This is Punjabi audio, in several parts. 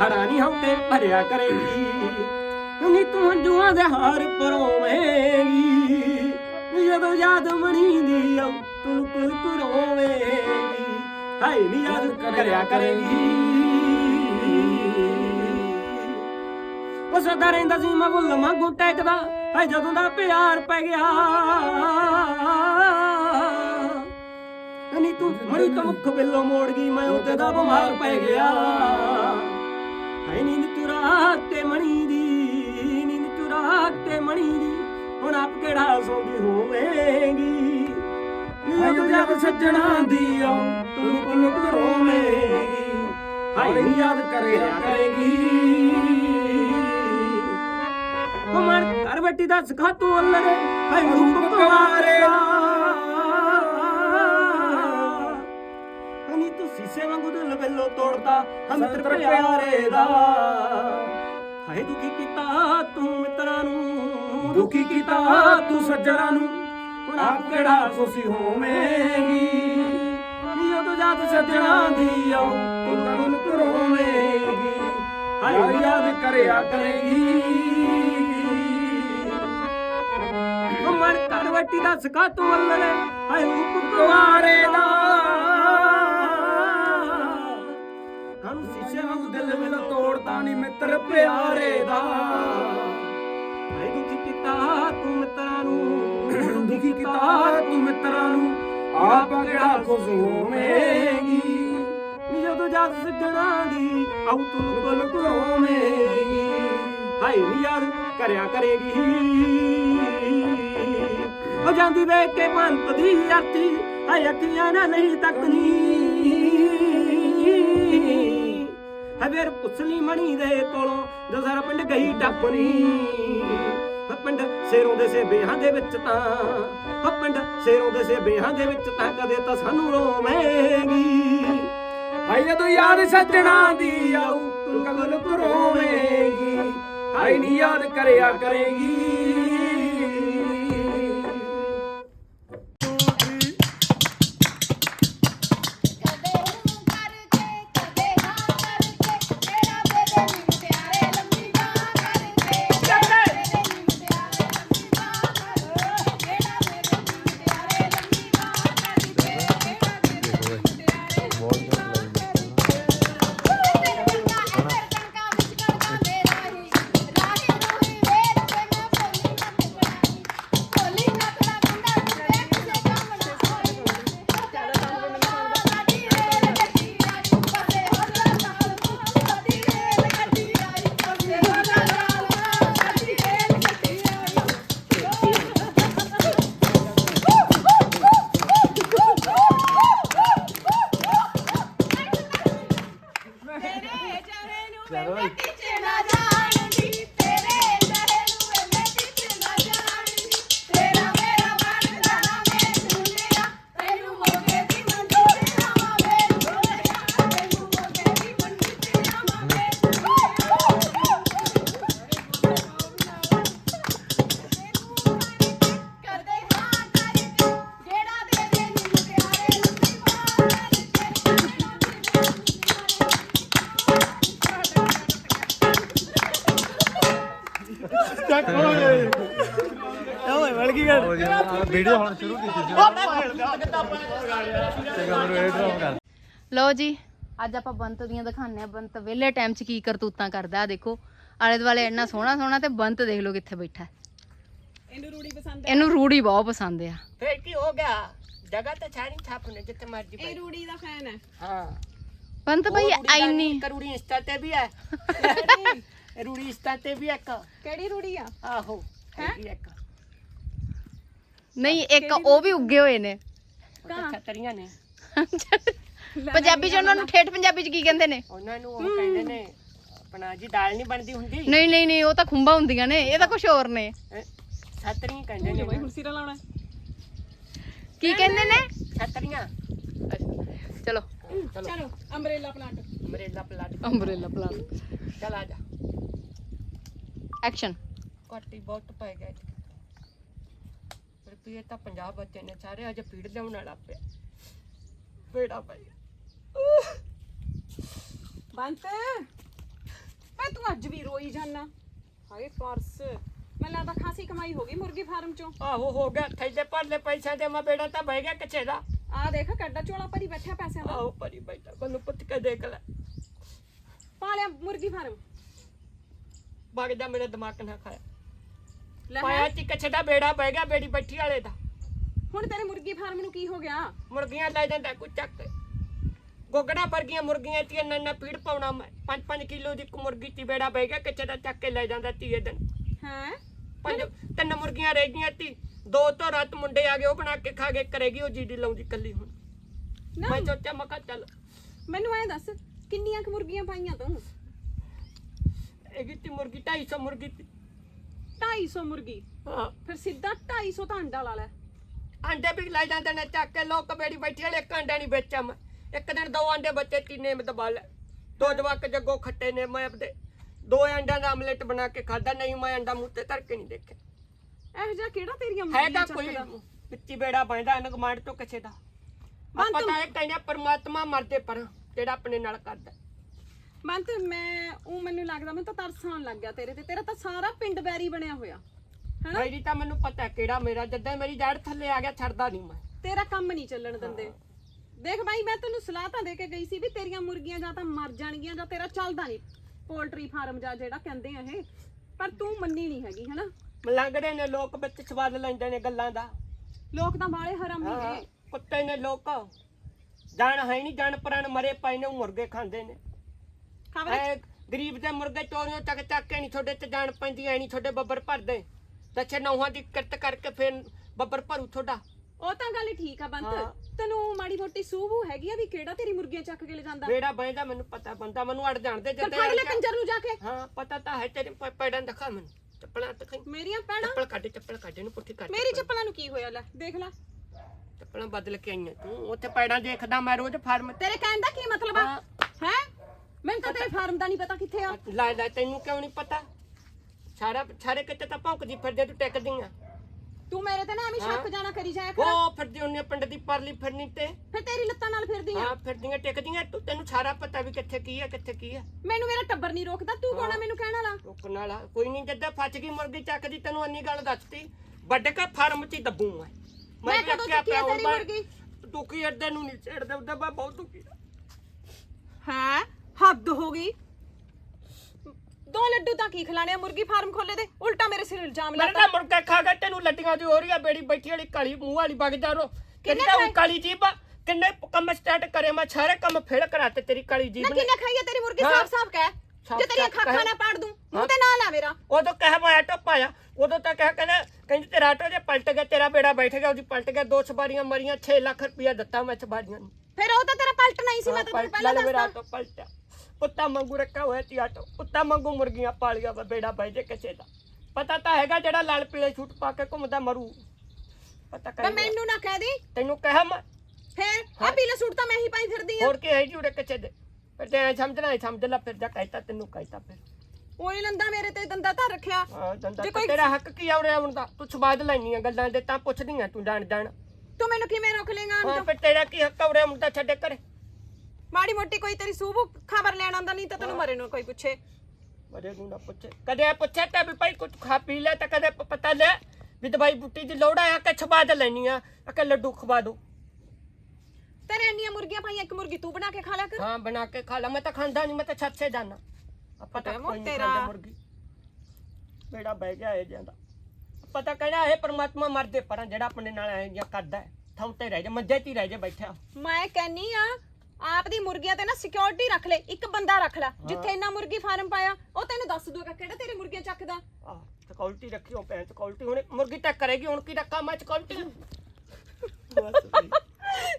ਹੜਾ ਨਹੀਂ ਹੌਕੇ ਭਰਿਆ ਕਰੇਗੀ। ਨੀ ਤੂੰ ਹੰਝੂਆਂ ਦੇ ਹਾਰ ਪਰੋਵੇਂਗੀ। ਜਦੋਂ ਯਾਦ ਮਣੀ ਦੀ ਆਉ ਤੂੰ ਕੁਲ ਕਰੋਵੇਂਗੀ। ਹਾਏ, ਨੀ ਯਾਦ ਕਰਿਆ ਕਰੇਗੀ। ਉਹ ਸਦਾ ਰਹਿੰਦਾ ਸੀ ਮੈਂ ਬੁੱਲ ਮੰਗੂ ਟੈਕਦਾ ਹਾਏ, ਜਦੋਂ ਦਾ ਪਿਆਰ ਪੈ ਗਿਆ। ਨੀ ਤੂੰ ਮੜੀ ਤੋਂ ਮੁੱਖ ਬਿੱਲੋ ਮੋੜ ਗਈ, ਮੈਂ ਉਹਦੇ ਦਾ ਬਿਮਾਰ ਪੈ ਗਿਆ। ਹੁਣ ਆਪ ਕਿਹੜਾ ਸੌਂਦੀ ਹੋਵੇਂਗੀ? ਉਹ ਜਦ ਸੱਜਣਾ ਦੀ ਆਉ ਤੂੰ ਕੁਨ ਕਰੋਵੇਂਗੀ ਹਾਏ ਨੀ ਯਾਦ ਕਰਿਆ ਕਰੇਗੀ। ਕਮਰ ਘਰ ਬੱਟੀ ਦਾ ਸਖਾ ਤੂੰ ਅੱਲੜੇ ਹਾਏ ਰੂਪ ਕੁਮਾਰੇ ਹਨੀ ਤੂੰ ਸੀਸੇ ਵਾਂਗੂ ਦਿਲ ਵੱਲੋਂ ਤੋੜਦਾ ਹਮ ਤੇਰੇ ਪਿਆਰੇ ਦਾ। ਹਾਏ ਦੁਖੀ ਕੀਤਾ ਤੂੰ ਮਿੱਤਰਾਂ ਨੂੰ ਦੁਖੀ ਕੀਤਾ ਤੂੰ ਸੱਜਣਾ ਨੂੰ। ਹੁਣ ਆਪ ਕਿਹੜਾ ਖੁਸ਼ੀ ਹੋਵੇਂਗੀ? ਨੀ ਉਹ ਜਦ ਸੱਜਣਾ ਦੀ ਆਉ ਤੂੰ ਕਨੂੰ ਕਰੋਵੇਂਗੀ। ਹਾਏ ਯਾਦ ਕਰਿਆ ਕਰੇਗੀ। ਮਨ ਕਰਵਟੀ ਦਾ ਸਕਾ ਤੂੰ ਅੱਲੜੇ ਹਾਏ ਰੂਪ ਕੁਵਾਰੇ ਦਾ। ਕਨ ਸੀਸੇ ਵਾਂਗ ਦਿਲ ਮੇਰਾ ਤੋੜਦਾ ਨਹੀਂ ਮਿੱਤਰ ਪਿਆਰੇ ਦਾ। ਹਾਏ ਦੁਖੀ ਕੀਤਾ ਤੂੰ ਮਿੱਤਰਾਂ ਨੂੰ ਦੁਖੀ ਕੀਤਾ ਤੂੰ ਮਿੱਤਰਾਂ ਨੂੰ ਆਪ ਕਿਹੜਾ ਖੁਸ਼ ਹੋਵੇਂਗੀ? ਨੀ ਜਦੋਂ ਜਦ ਸੱਜਣਾ ਦੀ ਆਉ ਤੂੰ ਕੋਲ ਕੋਵੇਂਗੀ ਹਾਏ ਨੀ ਯਾਦ ਕਰਿਆ ਕਰੇਗੀ। ਉਹ ਜਾਂਦੀ ਵੇਖ ਕੇ ਪੰਤ ਦੀ ਅਰਥੀ ਹਾਏ ਅੱਖੀਆਂ ਨਾਲ ਨਹੀਂ ਤੱਕਨੀ ਹੈ ਪੁੱਛਲੀ ਮਣੀ ਦੇ ਕੋਲੋਂ ਜਸਰ ਪਿੰਡ ਗਈ ਟੱਪਣੀ। ਹੈ ਸੇਰੋਂ ਦੇ ਸੇਬਿਆਂ ਦੇ ਵਿੱਚ ਤਾਂ, ਹੈ ਪਿੰਡ ਸੇਰੋਂ ਦੇ ਸੇਬਿਆਂ ਦੇ ਵਿੱਚ ਤਾਂ ਕਦੇ ਤਾਂ ਸਾਨੂੰ ਰੋਵੇਂਗੀ। ਹਾਏ ਜਦੋਂ ਯਾਦ ਸੱਜਣਾ ਦੀ ਆਉ ਤੂੰ ਕਗਲ ਕਰੋਵੇਂਗੀ ਹਾਏ ਨੀ ਯਾਦ ਕਰਿਆ ਕਰੇਗੀ। ਲਓ ਜੀ ਅੱਜ ਆਪਾਂ ਬੰਤ ਦੀਆਂ ਦਿਖਾਉਂਦੇ ਆ ਬੰਤ ਵਿਹਲੇ ਟਾਈਮ 'ਚ ਕੀ ਕਰਤੂਤਾਂ ਕਰਦਾ ਆ ਦੇਖੋ। ਆਲੇ ਦੁਆਲੇ ਇੰਨਾ ਸੋਹਣਾ ਸੋਹਣਾ ਤੇ ਬੰਤ ਦੇਖ ਲਓ ਕਿੱਥੇ ਬੈਠਾ। ਇਹਨੂੰ ਰੂੜੀ ਪਸੰਦ ਇਹਨੂੰ ਰੂੜੀ ਬਹੁਤ ਪਸੰਦ ਆ। ਫੇਰ ਕੀ ਹੋ ਗਿਆ? ਜਗ੍ਹਾ ਤਾਂ ਛਾਣੀ ਥਾਪਨੇ ਜਿੱਥੇ ਮਰਜ਼ੀ ਪਈ ਰੂੜੀ ਦਾ ਫੈਨ ਹੈ। ਹਾਂ। ਬੰਤ ਭਾਈ ਉਹ ਰੂੜੀ ਦਾ ਐਨੀ ਨਹੀਂ, ਇੱਕ ਰੂੜੀ ਇੰਸਟਾ ਤੇ ਵੀ ਹੈ। ਰੂੜੀ ਇੰਸਟਾ ਤੇ ਵੀ ਇੱਕ। ਕਿਹੜੀ ਰੂੜੀ ਆ? ਆਹੋ ਹੈਗੀ ਇੱਕ। ਨਹੀਂ ਇੱਕ ਉਹ ਵੀ ਉੱਗੇ ਹੋਏ ਨੇ। ਉਹ ਤਾਂ ਛਤਰੀਆਂ ਨੇ। ਪੰਜਾਬੀ 'ਚ ਉਹਨਾਂ ਨੂੰ ਠੇਠ ਪੰਜਾਬੀ 'ਚ ਕੀ ਕਹਿੰਦੇ ਨੇ? ਉਹਨਾਂ ਨੂੰ ਉਹ ਕਹਿੰਦੇ ਨੇ ਆਪਣਾ ਜੀ ਦਾਲ ਨਹੀਂ ਬਣਦੀ ਹੁੰਦੀ? ਨਹੀਂ ਨਹੀਂ ਨਹੀਂ ਉਹ ਤਾਂ ਖੁੰਬਾ ਹੁੰਦੀਆਂ ਨੇ ਇਹ ਤਾਂ ਕੁਝ ਹੋਰ ਨੇ। ਇਹ ਛਤਰੀ ਕਹਿੰਦੇ ਨੇ ਬਈ। ਹੁਣ ਸਿਰਾ ਲਾਉਣਾ ਕੀ ਕਹਿੰਦੇ ਨੇ? ਛਤਰੀਆਂ। ਚਲੋ। ਚਲੋ umbrella plant. Umbrella plant. Umbrella plant ਚਲ ਆ ਜਾ। ਐਕਸ਼ਨ ਕੋਟੀ ਬਹੁਤ ਪੈ ਗਿਆ ਰੁਪਏ ਤਾਂ 50 ਬੱਚੇ ਨੇ ਸਾਰੇ ਅਜੇ ਪੀੜ ਲਿਆਉਣ ਵਾਲਾ ਪਿਆ। ਬੇੜਾ ਗਿਆ। ਬੰਤ ਵੇ ਤੂੰ ਅੱਜ ਵੀ ਰੋਈ ਜਾਨਾ। ਹਾਏ ਪਰਸ ਮੈਨੂੰ ਲੱਗਦਾ ਖਾਸੀ ਕਮਾਈ ਹੋ ਗਈ ਮੁਰਗੀ ਫਾਰਮ ਚੋਂ। ਆਹੋ ਹੋ ਗਿਆ ਥੈਲੇ ਭਰਲੇ ਪੈਸਿਆਂ ਦੇ ਮੈਂ ਬੇੜਾ ਤਾਂ ਬਹਿ ਗਿਆ ਕਿੱਥੇ ਦਾ? ਆ ਦੇਖ ਕੱਡਾ ਝੋਲਾ ਭਰੀ ਬੈਠਾ ਪੈਸਿਆਂ ਦਾ। ਆਹੋ ਪਰੀ ਬੈਠਾ ਮੈਨੂੰ ਪੁੱਤ ਕੇ ਦੇਖ ਲੈ। ਪਾ ਲਿਆ ਮੁਰਗੀ ਫਾਰਮ। ਵਗ ਜਾ ਮੇਰੇ ਦਿਮਾਗ ਨਾ ਖਾਇਆ ਲੈ ਪਾਇਆ। ਤੀ ਕਿੱਥੇ ਦਾ ਬੇੜਾ ਬਹਿ ਗਿਆ ਬੇੜੀ ਬੈਠੀ ਵਾਲੇ ਦਾ। ਹੁਣ ਤੇਰੇ ਮੁਰਗੀ ਫਾਰਮ ਨੂੰ ਕੀ ਹੋ ਗਿਆ? ਮੁਰਗੀਆਂ ਲੈ ਜਾਂਦਾ ਕੋਈ ਚੱਕ। ਗੋਗੜਾ ਵਰਗੀਆਂ ਮੁਰਗੀਆਂ ਤੀ ਨੰਨਾ ਪੀੜ ਪਾਉਣਾ ਮੈਂ। 5-5 ਕਿਲੋ ਦੀ ਇੱਕ ਮੁਰਗੀ ਤੀ ਬੇੜਾ ਬਹਿ ਗਿਆ ਕਿੱਥੇ ਦਾ ਚੱਕ ਕੇ ਲੈ ਜਾਂਦਾ ਤੀਏ ਦਿਨ। ਹੈ? ਪੰਜ ਤਿੰਨ ਮੁਰਗੀਆਂ ਰਹਿ ਗਈਆਂ ਤੀ। ਦੋ ਤੋਂ ਰਾਤ ਮੁੰਡੇ ਆ ਗਏ ਉਹ ਬਣਾ ਕੇ ਖਾ ਕੇ ਕਰੇਗੀ ਉਹ ਜੀਡੀ ਲਾਉਂਦੀ ਕੱਲੀ ਹੁਣ। ਨਾ। ਮੈਂ ਸੋਚਿਆ ਮੈਂ ਕਿਹਾ ਚੱਲ। ਮੈਨੂੰ ਐ ਦੱਸ ਕਿੰਨੀਆਂ ਕੁ ਮੁਰਗੀਆਂ ਪਾਈਆਂ ਤੂੰ? ਇਹ ਤੀ ਮੁਰਗੀ 250 ਮੁਰਗੀ ਤੀ। 250 ਮੁਰਗੀ? ਹਾਂ। ਫਿਰ ਸਿੱਧਾ 250 ਤਾਂ ਅੰਡਾ ਲਾ ਲੈ। ਅੰਡੇ ਵੀ ਲੈ ਜਾਂਦੇ ਨੇ ਚੱਕ ਕੇ ਲੋਕ ਬੇੜੀ ਬੈਠੀ ਵਾਲੇ ਇੱਕ ਅੰਡਾ ਨਹੀਂ ਵੇਚਿਆ ਮੈਂ। ਇੱਕ ਦਿਨ ਦੋ ਅੰਡੇ ਬੱਚੇ ਤੀਨੇ ਮੈਂ ਦਬਾ ਲੈ ਦੋ ਜਵਾਕ ਜੱਗੋ ਖੱਟੇ ਨੇ ਮੈਂ ਆਪਦੇ ਦੋ ਅੰਡਿਆਂ ਦਾ ਆਮਲੇਟ ਬਣਾ ਕੇ ਖਾਦਾ ਨਹੀਂ ਮੈਂ ਅੰਡਾ ਮੂੰਹ ਤੇ ਧਰ ਕੇ ਨਹੀਂ ਦੇਖਿਆ। ਇਹ ਜਿਹਾ ਕਿਹੜਾ ਤੇਰੀਆਂ ਹੈਗਾ ਕੋਈ ਪਿੱਤੀ ਬੇੜਾ ਬੰਦਾ ਇਹਨਾਂ ਕਮਾਂਡ ਤੋਂ ਕਿਸੇ ਦਾ। ਆਪਾਂ ਤਾਂ ਇਹ ਕਹਿੰਦੇ ਪਰਮਾਤਮਾ ਮਰਦੇ ਪਰ ਜਿਹੜਾ ਆਪਣੇ ਨਾਲ ਕਰਦਾ। ਮੈਂ ਤੇ ਮੈਂ ਉਹ ਮੈਨੂੰ ਲੱਗਦਾ ਮੈਨੂੰ ਤਾਂ ਤਰਸ ਆਉਣ ਲੱਗ ਗਿਆ ਤੇਰੇ ਤੇ। ਤੇਰਾ ਤਾਂ ਸਾਰਾ ਪਿੰਡ ਬੈਰੀ ਬਣਿਆ ਹੋਇਆ। ਹੈਨਾ? ਮੇਰੀ ਤਾਂ ਮੈਨੂੰ ਪਤਾ ਕਿਹੜਾ ਮੇਰਾ ਜਦੋਂ ਮੇਰੀ ਜੜ ਥੱਲੇ ਆ ਗਿਆ ਛੱਡਦਾ ਨਹੀਂ ਮੈਂ। ਤੇਰਾ ਕੰਮ ਨਹੀਂ ਚੱਲਣ ਦਿੰਦੇ। ਦੇਖ ਬਾਈ ਮੈਂ ਤੈਨੂੰ ਸਲਾਹ ਤਾਂ ਦੇ ਕੇ ਗਈ ਸੀ ਵੀ ਤੇਰੀਆਂ ਮੁਰਗੀਆਂ ਜਾਂ ਤਾਂ ਮਰ ਜਾਣਗੀਆਂ ਜਾਂ ਤੇਰਾ ਚੱਲਦਾ ਨਹੀਂ। ਪੋਲਟਰੀ ਫਾਰਮ ਜਾਂ ਜਿਹੜਾ ਕਹਿੰਦੇ ਆ ਇਹ ਪਰ ਤੂੰ ਮੰਨੀ ਨਹੀਂ ਹੈਗੀ ਹੈਨਾ? ਮਲੰਗੜੇ ਨੇ ਲੋਕ ਵਿੱਚ ਸਵਾਦ ਲੈਂਦੇ ਨੇ ਗੱਲਾਂ ਦਾ। ਲੋਕ ਤਾਂ ਬਾਲੇ ਹਰਾਮੀ ਹਾਂ, ਨੇ। ਕੁੱਤੇ ਨੇ ਲੋਕ। ਜਾਣ ਹੈ ਨਹੀਂ ਜਾਣ ਪ੍ਰਾਣ ਮਰੇ ਪਏ ਨੇ ਉਹ ਮੁਰਗੇ ਖਾਂਦੇ ਨੇ। ਖਬਰ ਐ ਗਰੀਬ ਦੇ ਮੁਰਗੇ ਚੋਰੀਆਂ ਚੱਕ ਚੱਕ ਕੇ ਨਹੀਂ ਤੁਹਾਡੇ ਤੇ ਜਾਣ ਪੈਂਦੀ ਐ ਨਹੀਂ ਤੁਹਾਡੇ ਬੱਬਰ ਭਰਦੇ। ਦੱਛੇ ਨੌਹਾਂ ਦੀ ਕਿਰਤ ਕਰਕੇ ਫਿਰ ਬੱਬਰ ਭਰੂ ਤੁਹਾਡਾ। ਉਹ ਤਾਂ ਗੱਲ ਠੀਕ ਆ ਬੰਤ। ਹਾਂ। ਤੈਨੂੰ ਮਾੜੀ ਮੋਟੀ ਸੂਬੂ ਹੈਗੀ ਆ ਵੀ ਕਿਹੜਾ ਤੇਰੀ ਮੁਰਗੀਆਂ ਚੱਕ ਕੇ ਲੈ ਜਾਂਦਾ? ਬੇੜਾ ਬੈਂਦਾ ਮੈਨੂੰ ਪਤਾ ਬੰਦਾ ਮੈਨੂੰ ਅੜ ਜਾਣਦੇ ਫਿਰ ਜਿੱਦੇ ਫੜ ਲੈ। ਕੰਜਰ ਨੂੰ ਜਾ ਕੇ। ਹਾਂ ਪਤਾ ਤਾਂ ਹੈ ਤੇਰੇ ਪ- ਪੈੜਾਂ ਦਿਖਾ ਮੈਨੂੰ। ਚੱਪਲਾਂ ਦਿਖਾਈ। ਮੇਰੀਆਂ ਪੈਣਾ ਚੱਪਲ ਕੱਢ ਚੱਪਲ ਕੱਢ ਇਹਨੂੰ ਪੁੱਠੀ ਕਰ ਮੇਰੀ ਚੱਪਲਾਂ ਨੂੰ ਕੀ ਹੋਇਆ ਲੈ ਦੇਖ ਲੈ। ਚੱਪਲਾਂ ਬਦਲ ਕੇ ਆਈਆਂ ਤੂੰ ਉੱਥੇ ਪੈੜਾਂ ਦੇਖਦਾ ਮੈਂ ਰੋਜ਼ ਫਾਰਮ। ਤੇ ਤੇਰੇ ਕਹਿਣ ਦਾ ਕੀ ਮਤਲਬ ਆ? ਹਾਂ। ਹੈ? ਮੈਨੂੰ ਤਾਂ ਤੇਰੇ ਫਾਰਮ ਦਾ ਨਹੀਂ ਪਤਾ ਕਿੱਥੇ ਆ। ਲੈ ਲੈ ਤੈਨੂੰ ਕਿਉਂ ਨਹੀਂ ਪਤਾ? ਸਾਰਾ ਸਾਰੇ ਕਿਤੇ ਤਾਂ ਭੌਂਕਦੀ ਫਿਰਦੇ ਤੂੰ ਟਿਕਦੀ ਆ ਤੂੰ ਮੇਰੇ ਤੇ ਨਾ ਐਵੇਂ ਸ਼ੱਕ ਹਾਂ। ਜਾਣਾ ਕਰੀ ਜਾਇਆ ਕਰ। ਉਹ ਫਿਰਦੀ ਉਹਨੇ ਪਿੰਡ ਦੀ ਪਰਲੀ ਫਿਰਨੀ ਤੇ। ਫਿਰ ਤੇਰੀ ਲੱਤਾਂ ਨਾਲ ਫਿਰਦੀ ਆ। ਹਾਂ ਫਿਰਦੀਆਂ ਟਿਕਦੀਆਂ। ਤੂੰ ਤੈਨੂੰ ਸਾਰਾ ਪਤਾ ਵੀ ਕਿੱਥੇ ਕੀ ਹੈ ਕਿੱਥੇ ਕੀ ਹੈ ਮੈਨੂੰ ਮੇਰਾ ਟੱਬਰ ਨਹੀਂ ਰੋਕਦਾ। ਤੂੰ ਕੌਣ ਆ ਮੈਨੂੰ ਕਹਿਣ ਵਾਲਾ? ਰੁਕਣ ਵਾਲਾ? ਕੋਈ ਨਹੀਂ ਜੱਦਾ ਫੱਚ ਗਈ ਮੁਰਗੀ ਚੱਕਦੀ ਤੈਨੂੰ ਅੰਨੀ ਗੱਲ ਦੱਸਤੀ। ਵੱਡ ਕੇ ਫਾਰਮ 'ਚ ਹੀ ਦੱਬੂ ਮੈਂ। ਮੈਂ ਵੀ ਕਦੋਂ ਚੱਕੀ ਆ ਪਿਆ ਤੇਰੀ ਹੁਣ ਮੁਰਗੀ? ਦੁਖੀ ਅੱਡੇ ਨੂੰ ਨਹੀਂ ਛੇੜਦੇ ਉਹਦਾ ਬਹੁਤ ਦੁਖੀ ਹੈ? ਹੱਦ ਹੋ ਗਈ। ਦੋ ਲੱਡੂ ਤਾਂ ਕੀ ਖਿਲਾਣੇ ਆ? ਮੁਰਗੀ ਫਾਰਮ ਖੋਲੇ ਦੇ? ਉਲਟਾ ਮੇਰੇ ਸਿਰ ਇਲਜ਼ਾਮ ਮੇਰੇ ਲਾਤਾ। ਨਾਲ ਮੁਰਗਾ ਖਾ ਕੇ ਤੈਨੂੰ ਲੱਡੀਆਂ ਦੀ ਹੋ ਰਹੀ ਆ ਬੇੜੀ ਬੈਠੀ ਵਾਲੀ ਕਾਲੀ ਮੂੰਹ ਵਾਲੀ ਜਾ ਰੋ। ਕਿੰਨੇ ਕਿੰਨਾ ਖਾਏ? ਕਾਲੀ ਜੀਬ ਆ, ਕਿੰਨੇ ਕੰਮ ਸਟਾਰਟ ਕਰੇ ਮੈਂ ਸਾਰੇ ਕੰਮ ਫੇਲ ਕਰਾਤੇ ਤੇਰੀ ਕਾਲੀ ਜੀਬ ਨਾ ਨੇ। ਕਿੰਨੇ ਖਾਈ ਆ ਤੇਰੀ ਮੁਰਗੀ? ਹਾਂ। ਸਾਫ਼ ਸਾਫ਼ ਕਹਿ। ਸਾਫ਼ ਜੇ ਤੇਰੀਆਂ ਸਾਫ਼ ਖਾਖਾਂ ਕਹਿ। ਨਾ ਪਾੜ ਦੂੰ ਮੂੰਹ ਤੇ ਨਾਲ ਆ ਮੇਰਾ। ਉਦੋਂ ਕਹਿ ਮੈਂ ਆਟੋ ਪਾਇਆ ਉਦੋਂ ਤਾਂ ਕਹਿ ਕਹਿੰਦਾ ਕਹਿੰਦੀ ਤੇਰਾ ਆਟੋ ਜੇ ਪਲਟ ਗਿਆ ਤੇਰਾ ਬੇੜਾ ਬੈਠ ਗਿਆ ਉਹਦੀ ਪਲਟ ਗਿਆ ਦੋ ਸਵਾਰੀਆਂ ਮਰੀਆਂ 6 ਲੱਖ ਰੁਪਇਆ ਦਿੱਤਾ ਮੈਂ ਸਵਾਰੀਆਂ ਨੂੰ। ਫਿਰ ਉਹ ਤਾਂ ਤੇਰਾ ਪਲਟਣਾ ਹੀ ਸੀ ਮੈਂ ਤਾਂ ਤੈਨੂੰ ਪਹਿਲਾਂ ਲੈ ਮੇਰਾ ਦੱਸਦਾ ਆਟੋ ਪਲਟਿਆ। ਕੁੱਤਾ ਮੰਗੂ ਰੱਖਿਆ ਹੋਇਆ ਤੀ ਆਟੋ ਕੁੱਤਾ ਮੰਗੂ ਮੁਰਗੀਆਂ ਪਾਲੀਆਂ ਵਾ ਬੇੜਾ ਬਹਿ ਜੇ ਕਿਸੇ ਦਾ। ਪਤਾ ਤਾਂ ਹੈਗਾ ਜਿਹੜਾ ਲਾਲ ਪੀਲੇ ਛੂਟ ਪਾ ਕੇ ਘੁੰਮਦਾ ਮਰੂ। ਪਤਾ ਕਰ ਮੈਨੂੰ ਨਾ ਕਹਿ ਦੀ। ਤੈਨੂੰ ਕਹਿਆ ਮੈਂ। ਫਿਰ ਆ ਪੀਲਾ ਸੂਟ ਤਾਂ ਮੈਂ ਹੀ ਪਾਈ ਫਿਰਦੀ ਆ ਹੋਰ ਕੀ ਹੈ ਜੀ ਉਰੇ ਕਿਸੇ ਦੇ? ਫਿਰ ਤੇ ਸਮਝਣਾ ਐਂ ਸਮਝ ਲੈ ਫਿਰ ਜਾ ਕਹਿਤਾ ਤੈਨੂੰ ਕਹਿਤਾ ਫਿਰ। ਉਹੀ ਲੰਦਾ ਮੇਰੇ ਤੇ ਦੰਦਾ ਧਰ ਰੱਖਿਆ। ਹਾਂ ਦੰਦਾ ਜੇ ਤਾਂ ਕੋਈ- ਤੇਰਾ ਹੱਕ ਕੀ ਆ ਉਰੇ ਆਉਣ ਦਾ? ਤੂੰ ਸਵਾਦ ਲੈਣੀਆਂ ਗੱਲਾਂ ਦੇ ਤਾਂ ਪੁੱਛਦੀਆਂ ਤੂੰ ਜਾਣ ਜਾਣ ਤੂੰ ਮੈਨੂੰ ਕਿਵੇਂ ਰੋਕ ਲੇਗਾ ਹਾਂ ਫਿਰ ਤੇਰਾ ਕੀ ਹੱਕ ਆ ਉਰੇ ਆਉਣ ਦਾ? ਛੱਡੇ ਕਰੇ ਮਾੜੀ ਮੋਟੀ ਕੋਈ ਤੇਰੀ ਸੂਬ ਖਬਰ ਲੈਣ ਆਉਂਦਾ ਨਹੀਂ ਤਾਂ ਤੈਨੂੰ ਮਰੇ ਨੂੰ ਕੋਈ ਪੁੱਛੇ। ਬੜੇ ਨੂੰ ਨਾ ਪੁੱਛੇ। ਕਦੇ ਪੁੱਛਿਆ ਤਾਂ ਵੀ ਭਾਈ ਕੁਝ ਖਾ ਪੀ ਲੈ ਤਾਂ ਕਦੇ ਪ- ਪਤਾ ਲੈ ਵੀ ਦਵਾਈ ਬੁੱਟੀ ਦੀ ਲੋੜ ਆ ਕਿ ਛਬਾਦ ਲੈਣੀ ਆ ਕਿ ਲੱਡੂ ਖਵਾ ਦੋ। ਤੇਰੇ ਇੰਨੀਆਂ ਮੁਰਗੀਆਂ ਪਾਈਆਂ ਇੱਕ ਮੁਰਗੀ ਤੂੰ ਬਣਾ ਕੇ ਖਾ ਲਿਆ ਕਰ। ਹਾਂ ਬਣਾ ਕੇ ਖਾ ਲਾ ਮੈਂ ਤਾਂ ਖਾਂਦਾ ਨਹੀਂ ਮੈਂ ਤਾਂ ਛੱਤ ਸੇ ਜਾਣਾ ਆਪਾਂ ਤਾਂ ਕੋਈ ਨਹੀਂ ਤੇਰਾ- ਖਾਂਦਾ ਮੁਰਗੀ। ਬੇੜਾ ਬਹਿ ਗਿਆ ਇਹ ਜਾਂਦਾ ਪਤਾ ਕਹਿਣਾ ਇਹ ਪਰਮਾਤਮਾ ਮਰਦੇ ਪਰਾਂ ਜਿਹੜਾ ਆਪਣੇ ਨਾਲ ਐ ਜਾਂ ਕਰਦਾ ਹੈ। ਤੇ ਰਹਿ ਜਾ ਮੰਜੇ ਤੇ ਹੀ ਰਹਿ ਜਾ ਬੈਠਾ ਮੈਂ ਕਹਿੰਨੀ ਆ ਆਪ ਦੀ ਮੁਰਗੀਆਂ ਤੇ ਨਾ ਸਿਕਿਉਰਿਟੀ ਰੱਖ ਲੈ ਇੱਕ ਬੰਦਾ ਰੱਖ ਲੈ। ਜਿੱਥੇ ਇੰਨਾ ਮੁਰਗੀ ਫਾਰਮ ਪਾਇਆ ਉਹ ਤੈਨੂੰ ਦੱਸ ਦੂਗਾ ਕਿਹੜਾ ਤੇਰੇ ਮੁਰਗੀਆਂ ਚੱਕਦਾ। ਆ ਸਕਿਉਰਟੀ ਰੱਖੀ ਉਹ ਪੈਂ ਸਕਿਉਰਟੀ ਹੁਣ ਮੁਰਗੀ ਟੱਕ ਕਰੇਗੀ ਹੁਣ ਕੀ ਰੱਖਾਂ ਮੈਂ ਸਕਿਉਰਟੀ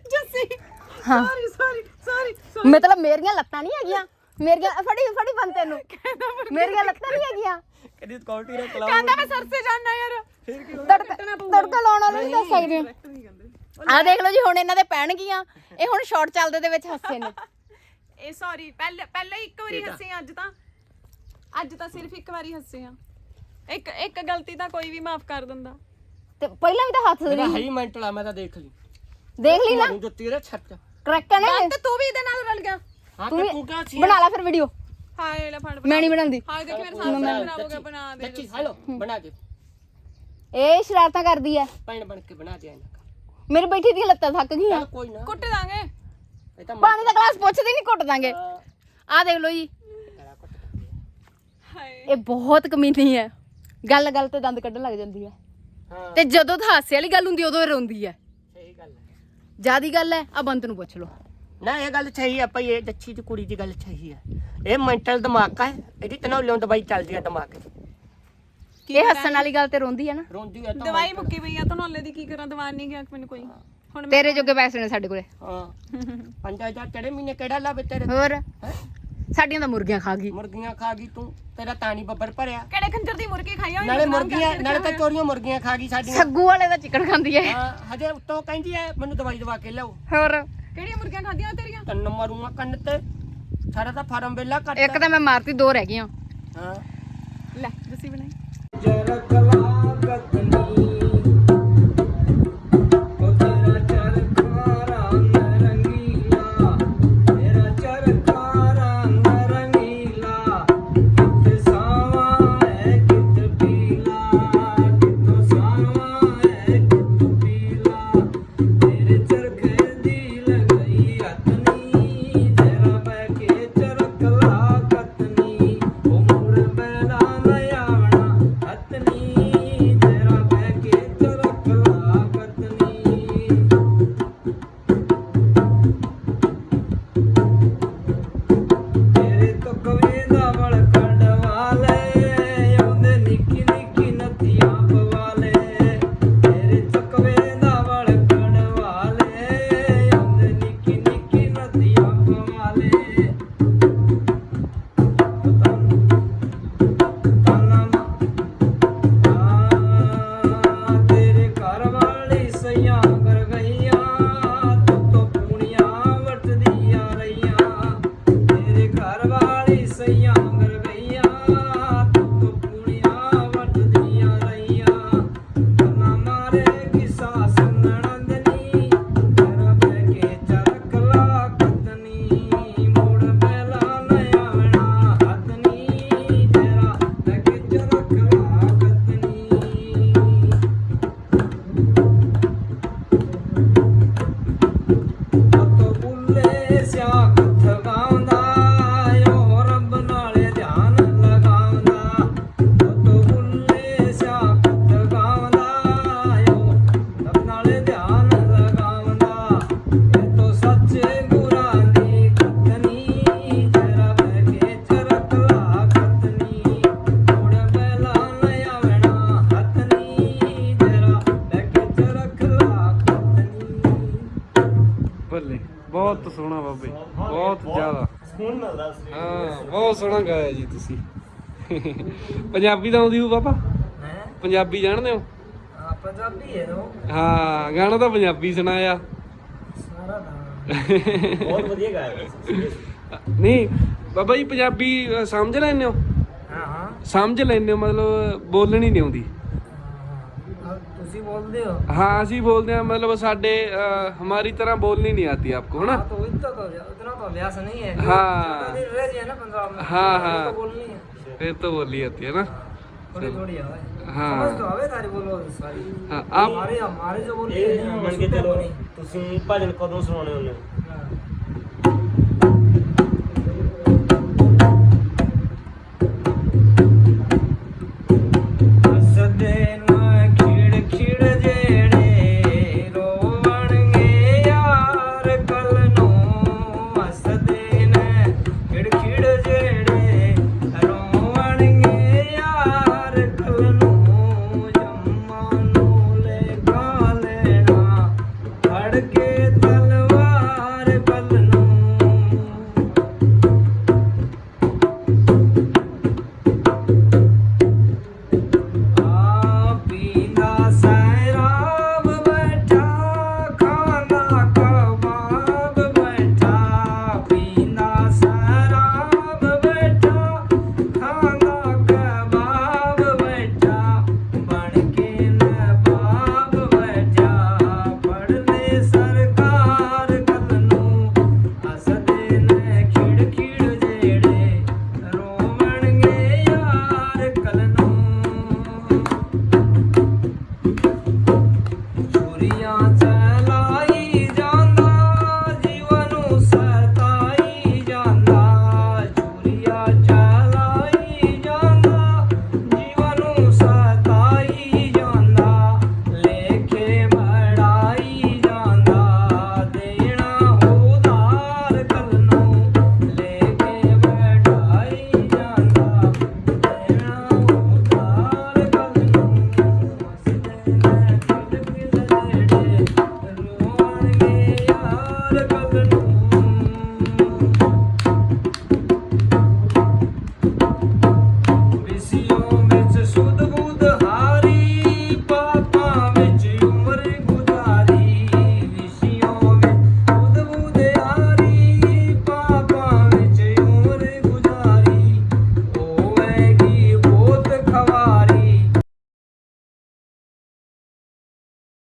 ਜੱਸੀ ਹਾਂ। ਸੌਰੀ ਸੌਰੀ ਸੌਰੀ ਮਤਲਬ ਮੇਰੀਆਂ ਲੱਤਾਂ ਨਹੀਂ ਹੈਗੀਆਂ? ਮੇਰੀਆਂ ਫੜੀ ਫੜੀ ਬੰਦ ਤੈਨੂੰ। ਮੇਰੀਆਂ ਲੱਤਾਂ ਨਹੀਂ ਹੈਗੀਆਂ? ਕਦੀ ਸਕਿਉਰਟੀ ਰੱਖ ਲਾ ਕਹਿੰਦਾ ਮੈਂ ਸਰ ਸੇ ਜਾਣਾ ਯਾਰ ਤੜਕਾ ਤੜਕਾ ਲਾਉਣ ਵਾਲੇ ਨਹੀਂ ਦੱਸ ਸਕਦੇ ਆ ਦੇਖ ਲਓ ਜੀ ਹੁਣ ਇਹਨਾਂ ਦੇ ਪੈਣਗੀਆਂ। ਇਹ ਹੁਣ ਸ਼ਾਰਟ ਚੱਲਦੇ ਦੇ ਵਿੱਚ ਹੱਸੇ ਨੇ। ਇਹ ਸੌਰੀ ਪਹਿਲੇ ਪਹਿਲੇ ਇੱਕ ਵਾਰੀ ਹੱਸੇ ਆ, ਅੱਜ ਤਾਂ ਅੱਜ ਤਾਂ ਸਿਰਫ ਇੱਕ ਵਾਰੀ ਹੱਸੇ ਆ। ਇੱਕ ਇੱਕ ਗਲਤੀ ਤਾਂ ਕੋਈ ਵੀ ਮਾਫ ਕਰ ਦਿੰਦਾ। ਤੇ ਪਹਿਲਾਂ ਵੀ ਤਾਂ ਹੱਥ ਮੇਰਾ ਦੇ ਹੈ ਹੀ ਮੈਂਟਲ ਆ ਮੈਂ ਤਾਂ ਦੇਖ ਲਈ। ਦੇਖ ਲਈ ਨਾ। ਜੁੱਤੀ ਦੇ ਛੱਤ। ਕਰੈਕਟ ਹੈ ਨਾ ਇਹ? ਤੇ ਤੂੰ ਵੀ ਇਹਦੇ ਨਾਲ ਰਲ ਗਿਆ। ਹਾਂ ਤੂੰ ਕਿਹਾ ਸੀ? ਬਣਾ ਲੈ ਫਿਰ ਵੀਡੀਓ ਹਾਏ ਲੈ ਫੜ ਮੈਂ ਨਹੀਂ ਬਣਾਉਂਦੀ। ਹਾਏ ਦੇਖ ਮੇਰੇ ਸਾਹਮਣੇ ਹੋ ਗਿਆ ਬਣਾ ਦੇ ਬੱਚੀ ਹਾਲੋ ਬਣਾ ਦੇ। ਇਹ ਸ਼ਰਾਰਤਾਂ ਕਰਦੀ ਐ। ਪੈਣ ਬਣ ਕੇ ਬਣਾ ਦੇ ਇਹਨਾਂ ਮੇਰੇ ਬੈਠੀ ਦੀਆਂ ਲੱਤਾਂ ਥੱਕ ਗਈਆਂ। ਕੋਈ ਨਾ। ਕੁੱਟ ਦਾਂਗੇ। ਇਹ ਤਾਂ ਪਾਣੀ ਦਾ ਗਲਾਸ ਪੁੱਛਦੇ ਨਹੀਂ ਘੁੱਟ ਦਾਂਗੇ। ਆਹ ਦੇਖ ਲਓ ਜੀ। ਹਾਏ। ਇਹ ਬਹੁਤ ਕਮੀਨੀ ਹੈ। ਗੱਲ ਗੱਲ ਤੇ ਦੰਦ ਕੱਢਣ ਲੱਗ ਜਾਂਦੀ ਹੈ। ਹਾਂ। ਤੇ ਜਦੋਂ ਤਾਂ ਹਾਸੇ ਵਾਲੀ ਗੱਲ ਹੁੰਦੀ ਉਦੋਂ ਇਹ ਰੋਂਦੀ ਹੈ। ਸਹੀ ਗੱਲ ਹੈ। ਜਿਆਦੀ ਗੱਲ ਹੈ ਆ ਬੰਤ ਨੂੰ ਪੁੱਛ ਲਓ। ਨਾ ਇਹ ਗੱਲ ਸਹੀ ਹੈ ਭਈ ਇਹ ਦੱਛੀ ਦੀ ਕੁੜੀ ਦੀ ਗੱਲ ਸਹੀ ਹੈ। ਇਹ ਮੈਂਟਲ ਦਿਮਾਗ ਹੈ ਇਹਦੀ ਤਨੌਲਿਓਂ ਦਵਾਈ ਚੱਲਦੀ ਹੈ ਦਿਮਾਗ 'ਚ। ਇਹ ਹੱਸਣ ਵਾਲੀ ਗੱਲ ਤੇ ਰੋਂਦੀ ਹੈ ਨਾ। ਰੋਂਦੀ ਹੈ ਤਾਂ ਦਵਾਈ ਮੁੱਕੀ ਪਈ ਆ ਧਨੌਲੇ ਦੀ ਕੀ ਕਰਾਂ ਦਵਾਈ ਨਹੀਂ ਗਿਆ ਮੈਨੂੰ ਕੋਈ। ਹੁਣ ਤੇਰੇ ਜੋਗੇ ਪੈਸੇ ਨੇ ਸਾਡੇ ਕੋਲੇ। ਹਾਂ। 5000 ਚੜੇ ਮਹੀਨੇ ਕਿਹੜਾ ਲਾਵੇ ਤੇਰੇ? ਹੋਰ? ਸਾਡੀਆਂ ਤਾਂ ਮੁਰਗੀਆਂ ਖਾ ਗਈ। ਮੁਰਗੀਆਂ ਖਾ ਗਈ ਤੂੰ ਤੇਰਾ ਤਾਣੀ ਬੱਬਰ ਭਰਿਆ। ਕਿਹੜੇ ਖੰਜਰ ਦੀ ਮੁਰਗੀ ਖਾਈ ਹੋਈ ਨਾਲੇ ਮੁਰਗੀਆਂ ਨਾਲੇ ਤਾਂ ਚੋਰੀਆਂ ਮੁਰਗੀਆਂ ਖਾ ਗਈ ਸਾਡੀਆਂ। ਸੱਗੂ ਵਾਲੇ ਦਾ ਚਿਕਨ ਖਾਂਦੀ ਹੈ ਹਾਂ ਹਜੇ ਉੱਤੋਂ ਕਹਿੰਦੀ ਐ ਮੈਨੂੰ ਦਵਾਈ ਦਵਾ ਕੇ ਲਿਆਓ। ਹੋਰ? ਕਿਹੜੀਆਂ ਮੁਰਗੀਆਂ ਖਾਧੀਆਂ ਤੇਰੀਆਂ? ਤੈਨੂੰ ਮਾਰੂੰਗਾ ਕੰਨ ਤੇ। ਸਾਰਾ ਤਾਂ ਫਾਰਮ ਵੇਲਾ ਕੱਟ। ਇੱਕ ਤਾਂ ਮੈਂ ਮਾਰਤੀ ਦੋ ਰਹਿ ਗਈਆਂ। ਹਾਂ। ਲੈ ਦੱਸੀ ਬਣਾਈ। ਤੇਰੇ ਬਹੁਤ ਸੋਹਣਾ ਬਾਬੇ ਬਹੁਤ ਜ਼ਿਆਦਾ। ਹਾਂ ਬਹੁਤ ਸੋਹਣਾ ਗਾਇਆ ਜੀ ਤੁਸੀਂ। ਪੰਜਾਬੀ ਤਾਂ ਆਉਂਦੀ ਹੋ ਬਾਬਾ? ਹੈ? ਪੰਜਾਬੀ ਜਾਣਦੇ ਹੋ? ਪੰਜਾਬੀ ਹੈ ਗਾਣਾ ਤਾਂ ਪੰਜਾਬੀ ਸੁਣਾਇਆ। ਸਾਰਾ ਨਾ ਬਹੁਤ ਵਧੀਆ ਗਾਇਆ ਨਹੀਂ ਬਾਬਾ ਜੀ ਪੰਜਾਬੀ ਸਮਝ ਲੈਂਦੇ ਹੋ? ਹਾਂ ਹਾਂ। ਸਮਝ ਲੈਂਦੇ ਹੋ ਮਤਲਬ ਬੋਲਣੀ ਨਹੀਂ ਆਉਂਦੀ। ਤੁਸੀਂ ਬੋਲਦੇ ਹੋ हाँ ਅਸੀਂ बोलते हैं मतलब साढ़े अ, हमारी तरह बोलनी नहीं आती आपको है ना हाँ तो इतना तो उतना तो अभ्यास नहीं है हाँ। ज्यादा दिन रह गए ना पंजाब में हाँ, तो हाँ। बोलनी है फिर तो बोली आती है ना थोड़ी थोड़ी आवे हाँ। समझ तो आवे तारी बोलो सारी हाँ आप हमारे हमारे जो बोलते हैं ਮੰਨ ਕੇ ਚਲੋ ਤੁਸੀਂ ਭਜਨ ਕਦੋਂ ਸੁਣਾਉਣੇ ਹੁੰਦੇ ਹੋ